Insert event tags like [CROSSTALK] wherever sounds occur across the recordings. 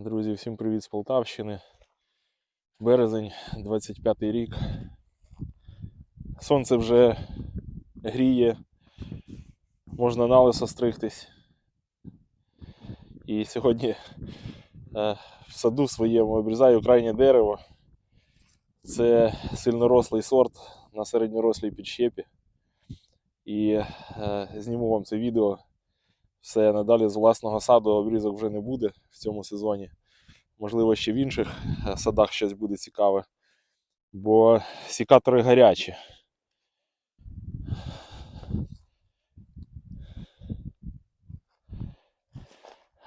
Друзі, всім привіт з Полтавщини. Березень, 25 рік. Сонце вже гріє, можна на лисо стригтись. І сьогодні е, в саду своєму обрізаю крайнє дерево. Це сильнорослий сорт на середньорослій підщепі. І е, зніму вам це відео. Все надалі з власного саду обрізок вже не буде в цьому сезоні. Можливо, ще в інших е, садах щось буде цікаве. Бо сікатори гарячі.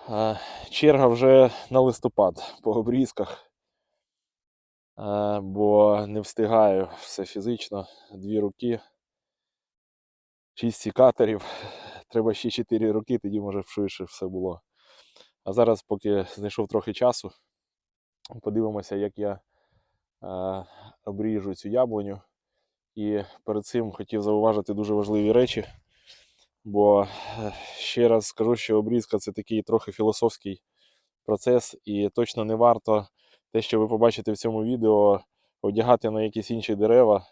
Е, Черга вже на листопад по обрізках. Е, Бо не встигаю все фізично. Дві руки, шість сікаторів. Треба ще 4 роки, тоді може швидше все було. А зараз, поки знайшов трохи часу, подивимося, як я е, обріжу цю яблуню. І перед цим хотів зауважити дуже важливі речі. Бо е, ще раз скажу, що обрізка це такий трохи філософський процес, і точно не варто те, що ви побачите в цьому відео, одягати на якісь інші дерева,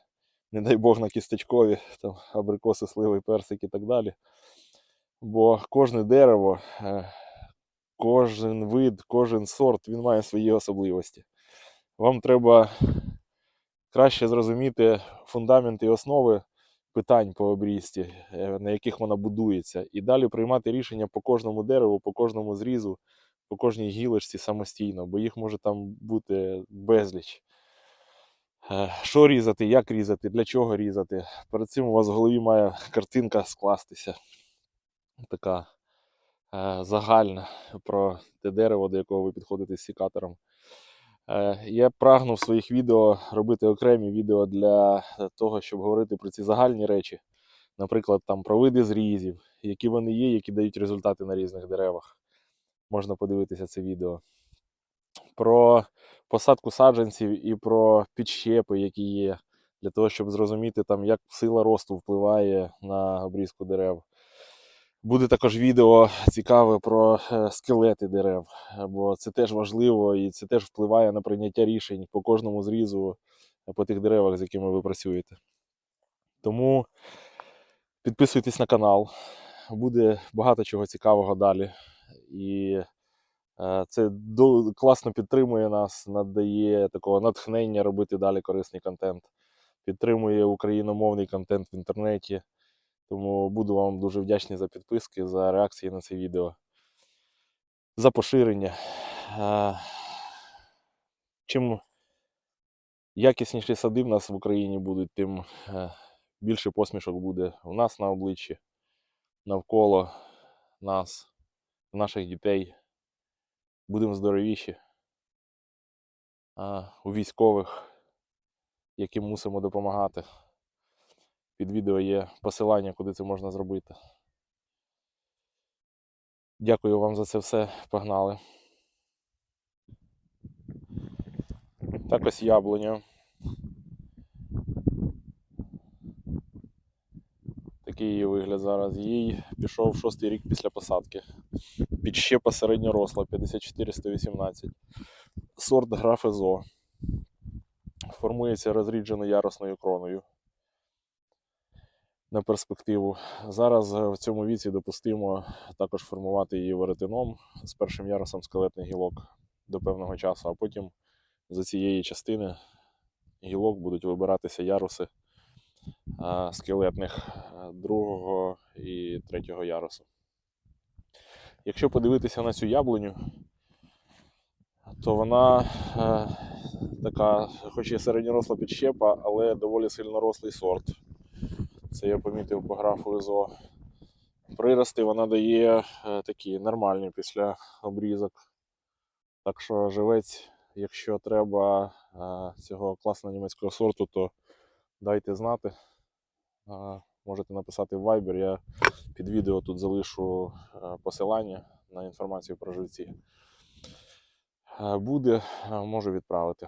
не дай Бог на кісточкові, там абрикоси, сливи, персик і так далі. Бо кожне дерево, е, кожен вид, кожен сорт, він має свої особливості. Вам треба краще зрозуміти фундамент і основи питань по обрізці, е, на яких вона будується, і далі приймати рішення по кожному дереву, по кожному зрізу, по кожній гілочці самостійно, бо їх може там бути безліч. Е, Що різати, як різати, для чого різати. Перед цим у вас в голові має картинка скластися. Така е, загальна про те дерево, до якого ви підходите з сікатором. Е, Я прагну в своїх відео робити окремі відео для того, щоб говорити про ці загальні речі. Наприклад, там про види зрізів, які вони є, які дають результати на різних деревах. Можна подивитися це відео. Про посадку саджанців і про підщепи, які є, для того, щоб зрозуміти, там, як сила росту впливає на обрізку дерев. Буде також відео цікаве про е, скелети дерев, бо це теж важливо і це теж впливає на прийняття рішень по кожному зрізу е, по тих деревах, з якими ви працюєте. Тому підписуйтесь на канал, буде багато чого цікавого далі. І е, це класно підтримує нас, надає такого натхнення робити далі корисний контент, підтримує україномовний контент в інтернеті. Тому буду вам дуже вдячний за підписки, за реакції на це відео, за поширення. Чим якісніші сади в нас в Україні будуть, тим е, більше посмішок буде у нас на обличчі, навколо нас, наших дітей. Будемо здоровіші. У військових, яким мусимо допомагати. Під відео є посилання, куди це можна зробити. Дякую вам за це все. Погнали. Так ось яблуня. Такий її вигляд зараз. Їй пішов шостий рік після посадки. Підщепа середньоросла 54118. Сорт граф Езо. Формується розріджено-ярусною кроною на перспективу. Зараз е, в цьому віці допустимо також формувати її веретеном з першим ярусом скелетних гілок до певного часу, а потім з цієї частини гілок будуть вибиратися яруси скелетних е, другого і третього ярусу. Якщо подивитися на цю яблуню, то вона е, така, хоч і середньоросла підщепа, але доволі сильнорослий сорт. Це я помітив по графу ІЗО. Прирости вона дає е, такі нормальні після обрізок. Так що живець, якщо треба е, цього класного німецького сорту, то дайте знати. Е, можете написати в Viber. Я під відео тут залишу посилання на інформацію про живці. Буде, можу відправити.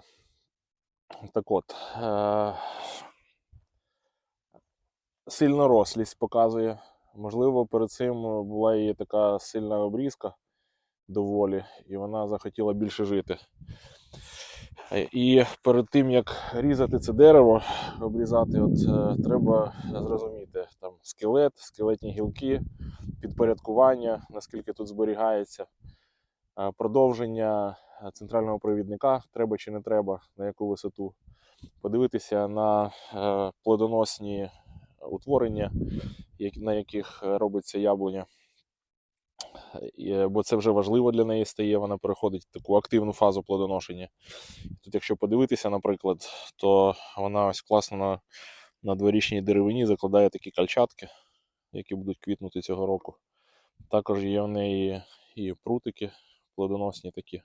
Так от. Е, сильнорослість показує. Можливо, перед цим була і така сильна обрізка, доволі, і вона захотіла більше жити. Е, І перед тим як різати це дерево, обрізати, от е, треба зрозуміти там скелет, скелетні гілки, підпорядкування, наскільки тут зберігається, е, продовження е, центрального провідника, треба чи не треба, на яку висоту. Подивитися на е, плодоносні утворення, на яких е, робиться яблуня. Е, Бо це вже важливо для неї стає, вона переходить в таку активну фазу плодоношення. Тут, якщо подивитися, наприклад, то вона ось класно на, на дворічній деревині закладає такі кальчатки, які будуть квітнути цього року. Також є в неї і прутики плодоносні такі,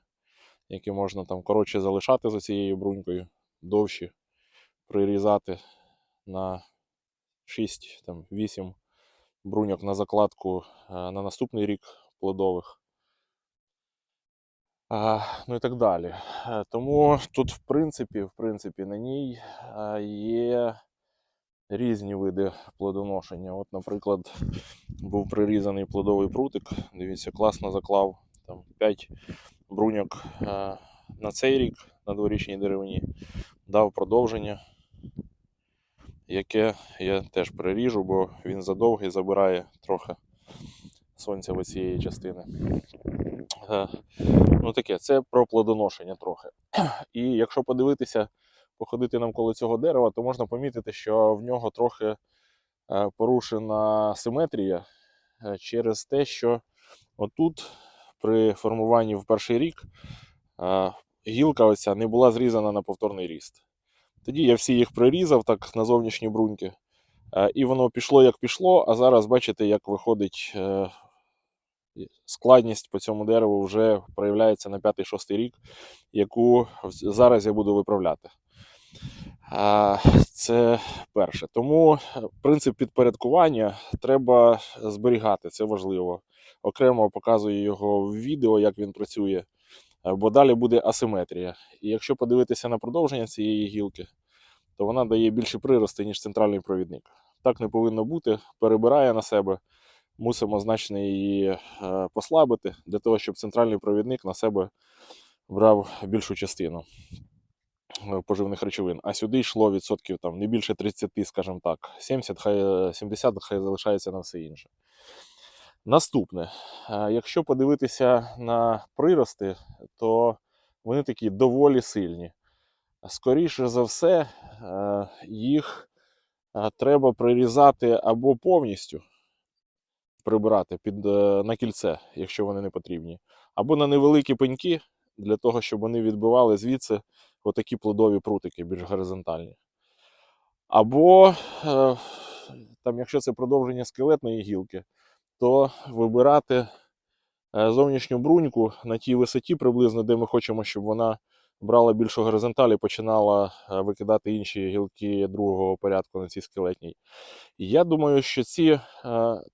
які можна там коротше залишати за цією брунькою, довші прирізати на 6, там, 8 бруньок на закладку е, на наступний рік плодових. Ну і так далі. Е, Тому тут, в принципі, в принципі, на ній е, є різні види плодоношення. От, наприклад, був прирізаний плодовий прутик. Дивіться, класно заклав там 5 бруньок е, на цей рік на дворічній деревині. Дав продовження, яке я теж приріжу, бо він задовгий забирає трохи сонця в цієї частини. Е, Ну таке, це про плодоношення трохи. І якщо подивитися, походити навколо цього дерева, то можна помітити, що в нього трохи е, порушена симетрія е, через те, що отут при формуванні в перший рік гілка оця не була зрізана на повторний ріст. Тоді я всі їх прирізав так на зовнішні бруньки, е, і воно пішло як пішло, а зараз бачите, як виходить е, складність по цьому дереву вже проявляється на 5-6 рік, яку зараз я буду виправляти. Це перше. Тому е, принцип підпорядкування треба зберігати, це важливо. Окремо показую його в відео, як він працює, бо далі буде асиметрія. І якщо подивитися на продовження цієї гілки, то вона дає більше прирости, ніж центральний провідник. Так не повинно бути, перебирає на себе мусимо значно її е, послабити для того, щоб центральний провідник на себе брав більшу частину е, поживних речовин. А сюди йшло відсотків там не більше 30, скажімо так. 70, хай, е, 70 хай залишається на все інше. Наступне, Е, якщо подивитися на прирости, то вони такі доволі сильні. Скоріше за все, е, їх е, треба прирізати або повністю, прибирати під, на кільце, якщо вони не потрібні, або на невеликі пеньки, для того, щоб вони відбивали звідси отакі плодові прутики, більш горизонтальні. Або, там, якщо це продовження скелетної гілки, то вибирати е, зовнішню бруньку на тій висоті, приблизно, де ми хочемо, щоб вона брала більшу горизонталь і починала е, викидати інші гілки другого порядку на цій скелетній. Я думаю, що ці е,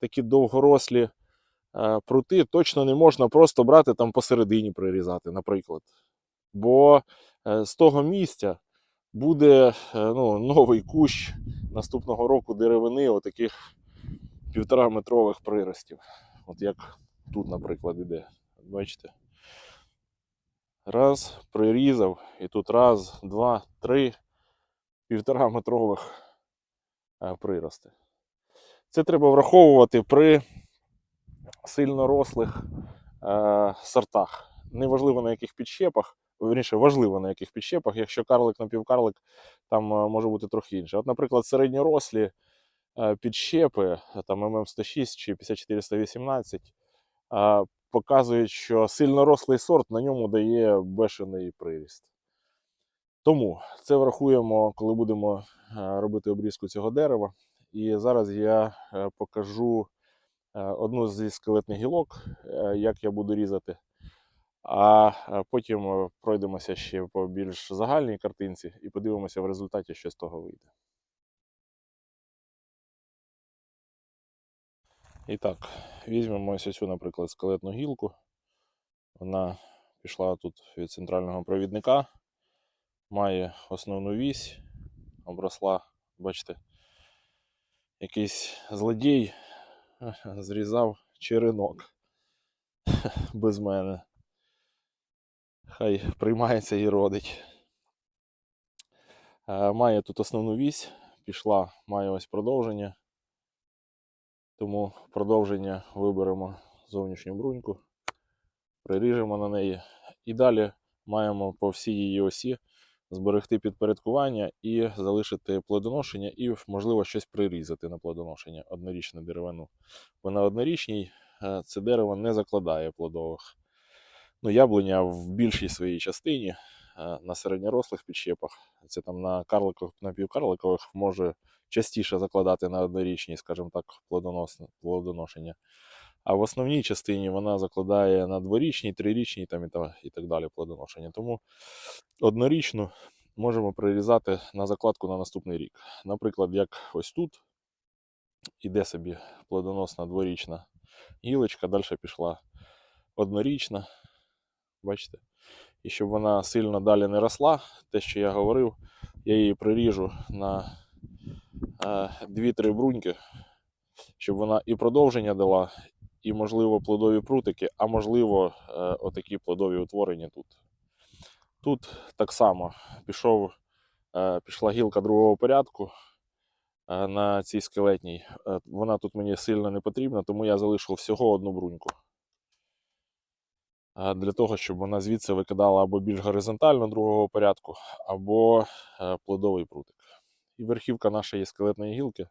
такі довгорослі прути точно не можна просто брати там посередині прирізати, наприклад. Бо з того місця буде ну, новий кущ наступного року деревини, отаких півтора метрових приростів. От як тут, наприклад, іде. Бачите? Раз, прирізав, і тут раз, два, три, півтора метрових е, прирости. Це треба враховувати при сильно рослих е, сортах. Неважливо на яких підщепах, вірніше, важливо на яких підщепах, якщо карлик напівкарлик, там е, може бути трохи інше. От, наприклад, середньорослі підщепи, е, там ММ106 чи 54118, е, показують, що сильно рослий сорт на ньому дає бешений приріст. Тому це врахуємо, коли будемо е, робити обрізку цього дерева. І зараз я е, покажу е, одну зі скелетних гілок, як я буду різати. А потім пройдемося ще по більш загальній картинці і подивимося в результаті, що з того вийде. І так, візьмемо ось цю, наприклад, скелетну гілку. Вона пішла тут від центрального провідника, має основну вісь, обросла, бачите, якийсь злодій [LAUGHS] зрізав черенок. [LAUGHS] без мене. Хай приймається і родить. Е, Має тут основну вісь, пішла, має ось продовження. Тому продовження виберемо зовнішню бруньку, приріжемо на неї. І далі маємо по всій її осі зберегти підпорядкування і залишити плодоношення, і, можливо, щось прирізати на плодоношення однорічну деревину. Бо на однорічній е, це дерево не закладає плодових. Ну, яблуня в більшій своїй частині на середньорослих підщепах, це там на карликових, напівкарликових може частіше закладати на однорічній, скажімо так, плодоношення. А в основній частині вона закладає на дворічній, трирічній там і, та, і так далі плодоношення. Тому однорічну можемо прирізати на закладку на наступний рік. Наприклад, як ось тут іде собі плодоносна дворічна гілочка, далі пішла однорічна. Бачите? І щоб вона сильно далі не росла, те, що я говорив, я її приріжу на е, 2-3 бруньки, щоб вона і продовження дала, і, можливо, плодові прутики, а можливо, е, отакі плодові утворення тут. Тут так само пішов, е, пішла гілка другого порядку е, на цій скелетній. Е, Вона тут мені сильно не потрібна, тому я залишив всього одну бруньку. Е, Для того, щоб вона звідси викидала або більш горизонтально другого порядку, або е, плодовий прутик. І верхівка нашої скелетної гілки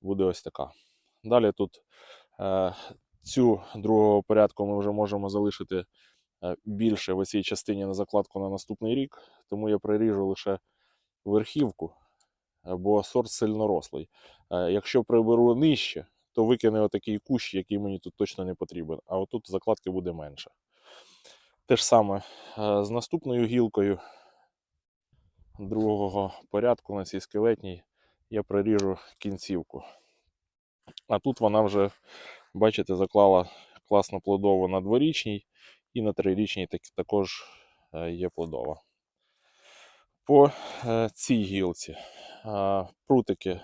буде ось така. Далі тут е, цю другого порядку ми вже можемо залишити більше в цій частині на закладку на наступний рік, тому я приріжу лише верхівку, бо сорт сильнорослий. Якщо приберу нижче, то викине отакий кущ, який мені тут точно не потрібен, а отут закладки буде менше. Те ж саме е, з наступною гілкою другого порядку на цій скелетній я приріжу кінцівку. А тут вона вже, бачите, заклала класно плодово на дворічній і на трирічній так, також е, є плодова. По е, цій гілці прутики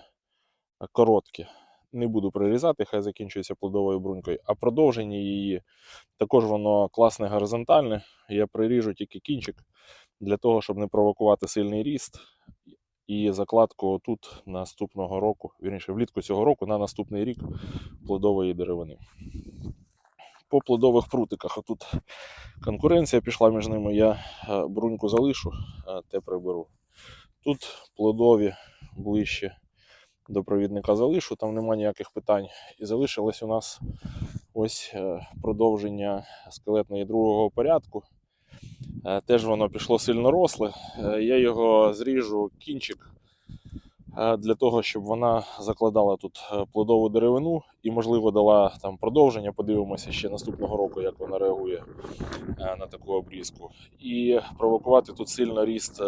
короткі. Не буду прирізати, хай закінчується плодовою брунькою. А продовження її також воно класне горизонтальне. Я приріжу тільки кінчик для того, щоб не провокувати сильний ріст. І закладку тут наступного року, вірніше, влітку цього року на наступний рік плодової деревини. По плодових прутиках отут конкуренція пішла між ними. Я е, бруньку залишу, а те приберу. Тут плодові ближче до провідника залишу, там нема ніяких питань. І залишилось у нас ось е, продовження скелетної другого порядку. Е, Теж воно пішло сильно росле. Е, Я його зріжу кінчик для того, щоб вона закладала тут плодову деревину і, можливо, дала там продовження. Подивимося ще наступного року, як вона реагує на таку обрізку. І провокувати тут сильно ріст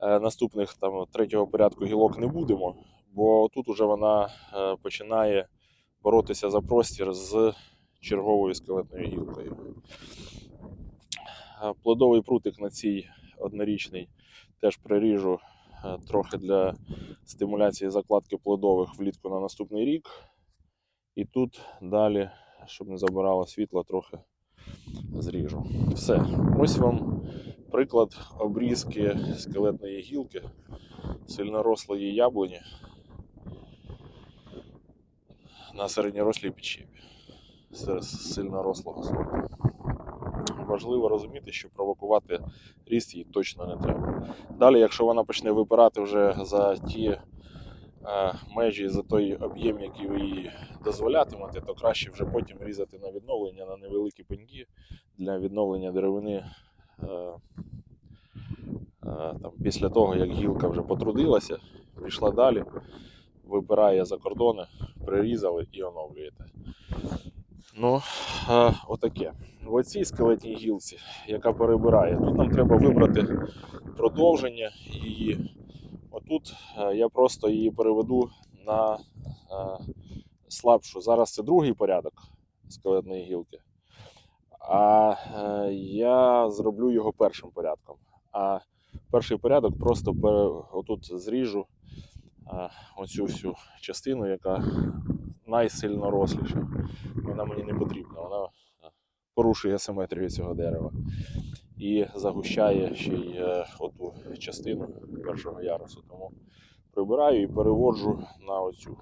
наступних там третього порядку гілок не будемо, бо тут уже вона е, починає боротися за простір з черговою скелетною гілкою. Е, Плодовий прутик на цій однорічний теж приріжу е, трохи для стимуляції закладки плодових влітку на наступний рік. І тут далі, щоб не забирало світло, трохи зріжу. Все. Ось вам приклад обрізки скелетної гілки сильнорослої яблуні на середньорослій підщепі Серед сильнорослого сорту. Важливо розуміти, що провокувати ріст їй точно не треба. Далі, якщо вона почне випирати вже за ті е, межі, за той об'єм, який ви їй дозволятимете, то краще вже потім різати на відновлення на невеликі пеньки для відновлення деревини. Е, е, там, після того, як гілка вже потрудилася, пішла далі, випирає за кордони, прирізали і оновлюєте. Ну, е, отаке. В оцій скелетній гілці, яка перебирає, тут нам треба вибрати продовження її. Отут е, я просто її переведу на е, слабшу. Зараз це другий порядок скелетної гілки. А е, я зроблю його першим порядком. А перший порядок просто пере, отут зріжу оцю всю частину, яка найсильно росліша. Вона мені не потрібна. Вона порушує симетрію цього дерева і загущає ще й е, оту частину першого ярусу. Тому прибираю і переводжу на оцю.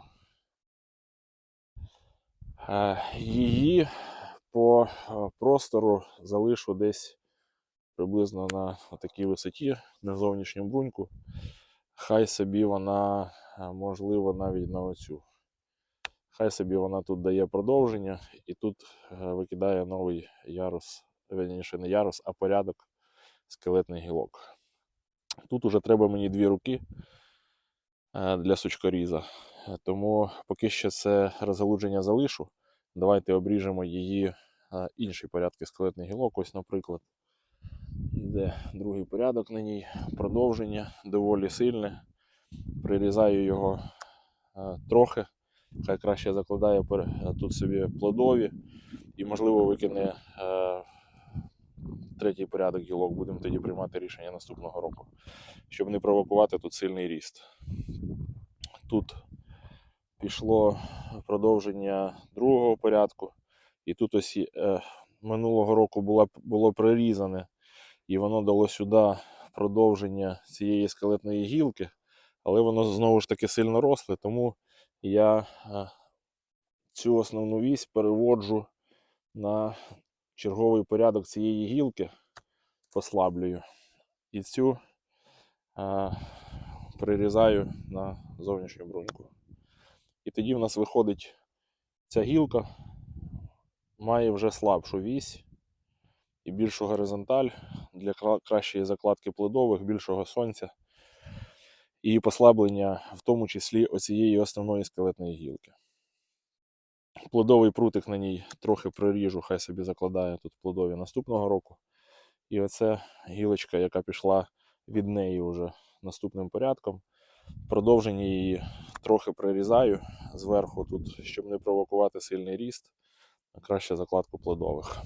Е, Її по е, простору залишу десь приблизно на такій висоті на зовнішньому бруньку. Хай собі вона, е, можливо, навіть на оцю. Хай собі вона тут дає продовження і тут е, викидає новий ярус, верніше не ярус, а порядок скелетних гілок. Тут уже треба мені дві руки е, для сучкоріза. Тому поки що це розгалудження залишу. Давайте обріжемо її інші порядки скелетних гілок. Ось, наприклад, йде другий порядок на ній, продовження доволі сильне. Прирізаю його е, трохи. Хай краще закладає е, тут собі плодові і, можливо, викине е, третій порядок гілок. Будемо тоді приймати рішення наступного року, щоб не провокувати тут сильний ріст. Тут пішло продовження другого порядку, і тут ось минулого року було, було прирізане, і воно дало сюди продовження цієї скелетної гілки, але воно знову ж таки сильно росле, тому я е, цю основну вісь переводжу на черговий порядок цієї гілки, послаблюю. І цю е, прирізаю на зовнішню бруньку. І тоді в нас виходить ця гілка, має вже слабшу вісь і більшу горизонталь для кращої закладки плодових, більшого сонця і послаблення, в тому числі оцієї основної скелетної гілки. Плодовий прутик на ній трохи приріжу, хай собі закладає тут плодові наступного року. І оце гілочка, яка пішла від неї вже наступним порядком. Продовження її трохи прирізаю зверху тут, щоб не провокувати сильний ріст, а краще закладку плодових.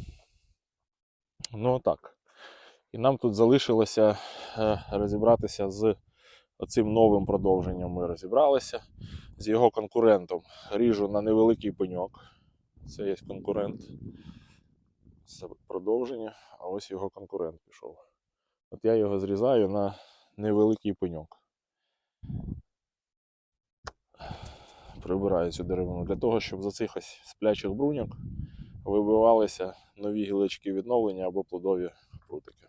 Ну так. І нам тут залишилося е, розібратися з оцим новим продовженням. Ми розібралися з його конкурентом. Ріжу на невеликий пеньок. Це є конкурент. Це продовження, а ось його конкурент пішов. От я його зрізаю на невеликий пеньок. Прибираю цю деревину для того, щоб з оцих ось сплячих бруньок вибивалися нові гілочки відновлення або плодові прутики.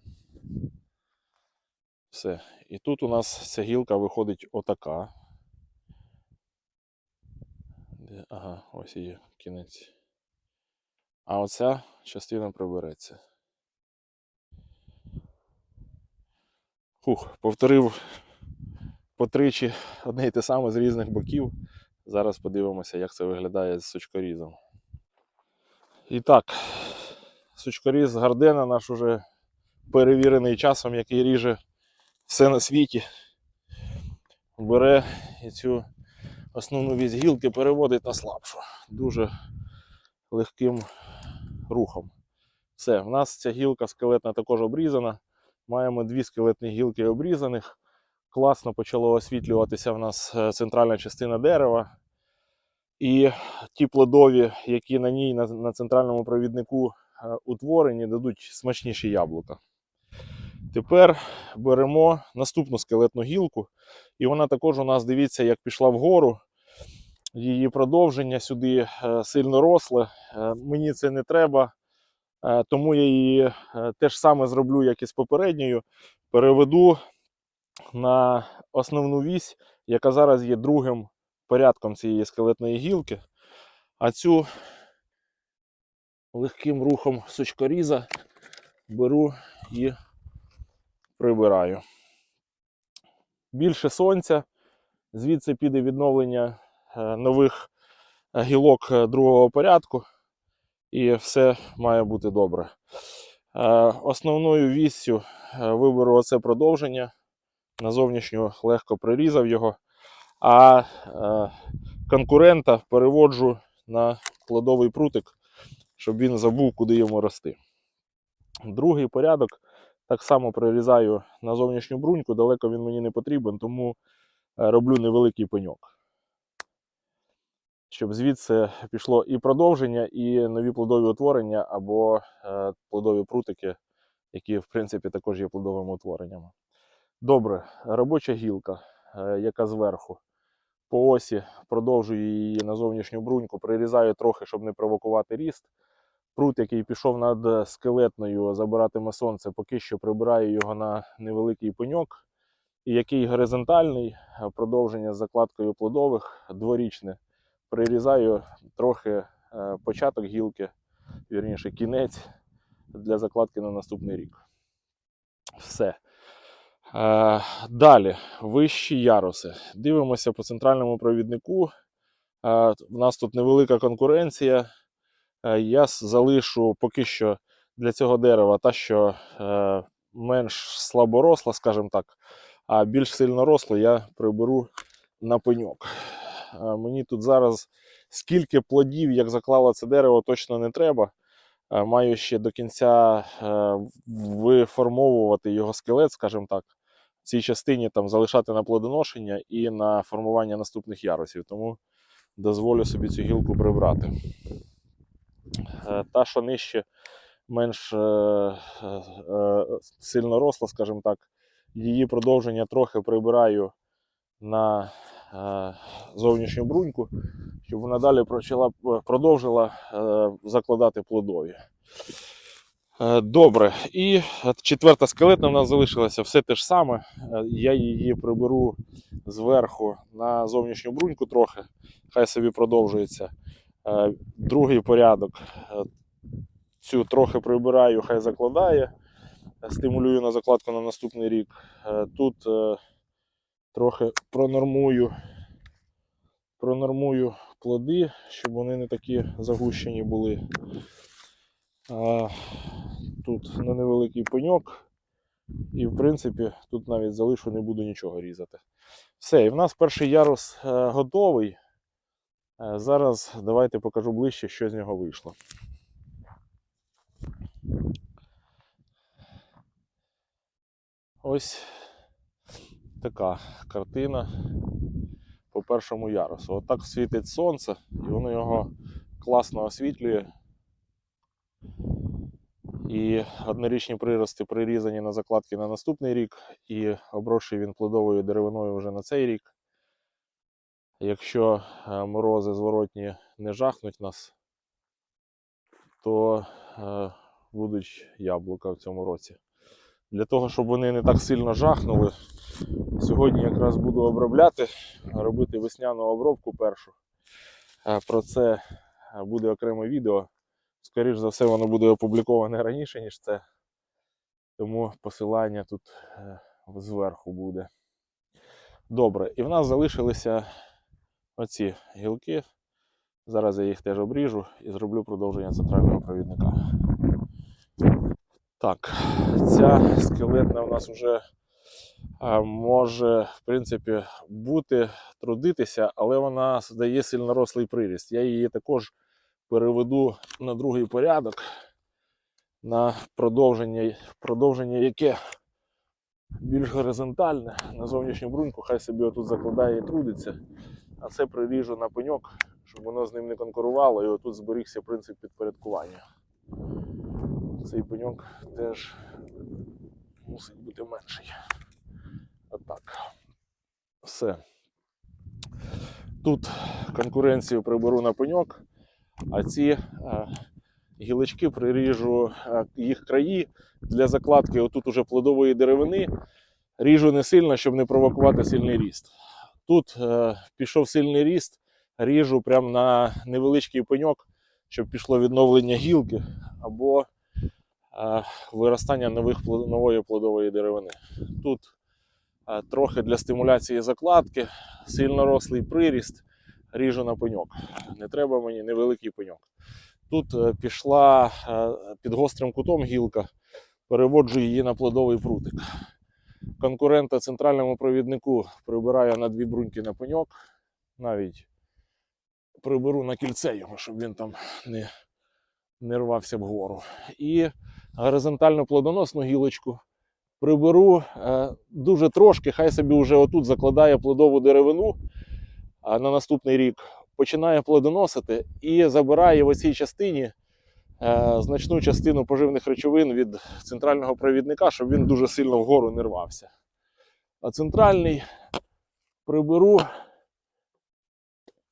Все. І тут у нас ця гілка виходить отака. Ага, ось її кінець. А оця частина прибереться. Хух, повторив потричі одне й те саме з різних боків. Зараз подивимося, як це виглядає з сучкорізом. І так, сучкоріз Гардена наш уже перевірений часом, який ріже все на світі. Бере і цю основну вісь гілки переводить на слабшу. Дуже легким рухом. Все, в нас ця гілка скелетна також обрізана. Маємо дві скелетні гілки обрізаних. Класно почало освітлюватися в нас е, центральна частина дерева. І ті плодові, які на ній, на, на центральному провіднику е, утворені, дадуть смачніші яблука. Тепер беремо наступну скелетну гілку, і вона також у нас, дивіться, як пішла вгору. Її продовження сюди е, сильно росле. Е, Мені це не треба, тому я її те ж саме зроблю, як і з попередньою. Переведу на основну вісь, яка зараз є другим порядком цієї скелетної гілки. А цю легким рухом сучкоріза беру і прибираю. Більше сонця, звідси піде відновлення е, нових е, гілок е, другого порядку, і все має бути добре. Основною віссю виберу оце продовження. На зовнішню легко прирізав його, а е, конкурента переводжу на плодовий прутик, щоб він забув, куди йому рости. Другий порядок так само прирізаю на зовнішню бруньку, далеко він мені не потрібен, тому е, роблю невеликий пеньок. щоб звідси пішло і продовження, і нові плодові утворення або е, плодові прутики, які, в принципі, також є плодовими утвореннями. Добре, робоча гілка, яка зверху. По осі продовжую її на зовнішню бруньку, прирізаю трохи, щоб не провокувати ріст. Прут, який пішов над скелетною, забиратиме сонце, поки що прибираю його на невеликий пеньок. І який горизонтальний, е, продовження з закладкою плодових, дворічне. Прирізаю трохи е, початок гілки, вірніше, кінець для закладки на наступний рік. Все. Е, Далі, вищі яруси. Дивимося по центральному провіднику. Е, У нас тут невелика конкуренція. Е, Я залишу поки що для цього дерева та, що е, менш слаборосла, скажімо так, а більш сильно росло я приберу на пеньок. Е, Мені тут зараз скільки плодів, як заклало це дерево, точно не треба. Е, Маю ще до кінця е, виформовувати його скелет, скажімо так, цій частині там залишати на плодоношення і на формування наступних ярусів. Тому дозволю собі цю гілку прибрати. Е, Та, що нижче, менш е, е, е, сильно росла, скажімо так, її продовження трохи прибираю на е, зовнішню бруньку, щоб вона далі продовжила е, закладати плодові. Е, Добре, і четверта скелетна в нас залишилася все те ж саме. Е, Я її приберу зверху на зовнішню бруньку трохи, хай собі продовжується. Е, Другий порядок. е, Цю трохи прибираю, хай закладає. Е, Стимулюю на закладку на наступний рік. Е, Тут е, трохи пронормую, пронормую плоди, щоб вони не такі загущені були. Тут на невеликий пеньок. І, в принципі, тут навіть залишу, не буду нічого різати. Все, і в нас перший ярус е, готовий. Е, Зараз давайте покажу ближче, що з нього вийшло. Ось така картина по першому ярусу. Отак світить сонце, і воно його класно освітлює. І однорічні прирости прирізані на закладки на наступний рік, і обросший він плодовою деревиною вже на цей рік. Якщо е, морози зворотні не жахнуть нас, то е, будуть яблука в цьому році. Для того, щоб вони не так сильно жахнули, сьогодні якраз буду обробляти, робити весняну обробку першу. Е, Про це е, буде окреме відео. Скоріше за все, воно буде опубліковане раніше, ніж це. Тому посилання тут е, зверху буде. Добре, і в нас залишилися оці гілки. Зараз я їх теж обріжу і зроблю продовження центрального провідника. Так, ця скелетна у нас вже може, в принципі, бути, трудитися, але вона дає сильнорослий приріст. Я її також переведу на другий порядок, на продовження, продовження яке більш горизонтальне, на зовнішню бруньку, хай собі отут закладає і трудиться, а це приріжу на пеньок, щоб воно з ним не конкурувало, і отут зберігся принцип підпорядкування. Цей пеньок теж мусить бути менший. Отак. Все. Тут конкуренцію приберу на пеньок, а ці е, гілочки приріжу е, їх краї для закладки отут уже плодової деревини. Ріжу не сильно, щоб не провокувати сильний ріст. Тут е, пішов сильний ріст, ріжу прямо на невеличкий пеньок, щоб пішло відновлення гілки або е, виростання нових, нової плодової деревини. Тут е, трохи для стимуляції закладки, сильно рослий приріст, ріжу на пеньок. Не треба мені невеликий пеньок. Тут е, пішла е, під гострим кутом гілка, переводжу її на плодовий прутик. Конкурента центральному провіднику прибираю на дві бруньки на пеньок. Навіть приберу на кільце його, щоб він там не, не рвався вгору. І горизонтальну плодоносну гілочку приберу е, дуже трошки, хай собі вже отут закладає плодову деревину. На наступний рік починає плодоносити і забирає в оцій частині е, значну частину поживних речовин від центрального провідника, щоб він дуже сильно вгору не рвався. А центральний приберу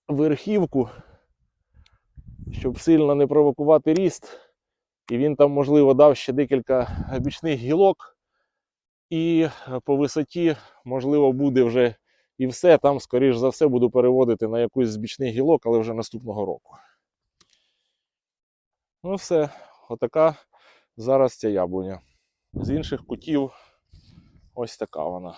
верхівку, щоб сильно не провокувати ріст. І він там, можливо, дав ще декілька бічних гілок. І е, по висоті, можливо, буде вже і все. Там, скоріш за все, буду переводити на якусь з бічних гілок, але вже наступного року. Ну, все, отака зараз ця яблуня. З інших кутів ось така вона.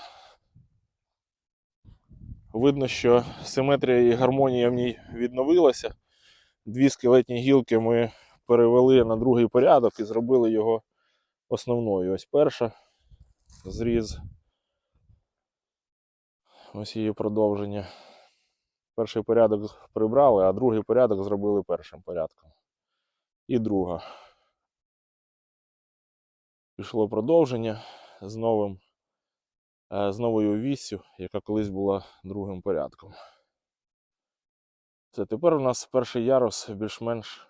Видно, що симетрія і гармонія в ній відновилася. Дві скелетні гілки ми перевели на другий порядок і зробили його основною. Ось перша зріз. Ось її продовження. Перший порядок прибрали, а другий порядок зробили першим порядком. І друга. Пішло продовження з новим е, з новою віссю, яка колись була другим порядком. Це тепер у нас перший ярус більш-менш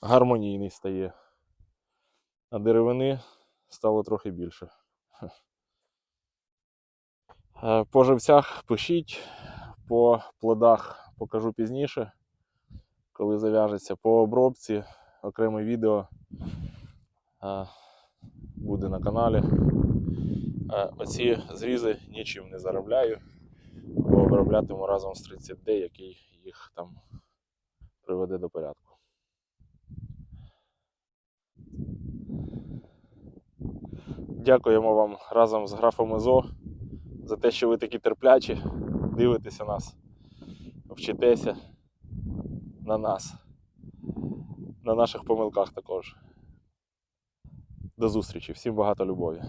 гармонійний стає, а деревини стало трохи більше. Е, По живцях пишіть, по плодах покажу пізніше, коли зав'яжеться. По обробці окреме відео е, буде на каналі. Е, Оці зрізи нічим не заробляю, бо оброблятиму разом з 30D, який їх там приведе до порядку. Дякуємо вам разом з графом ІЗО за те, що ви такі терплячі, дивитеся нас, вчитеся на нас, на наших помилках також. До зустрічі, всім багато любові.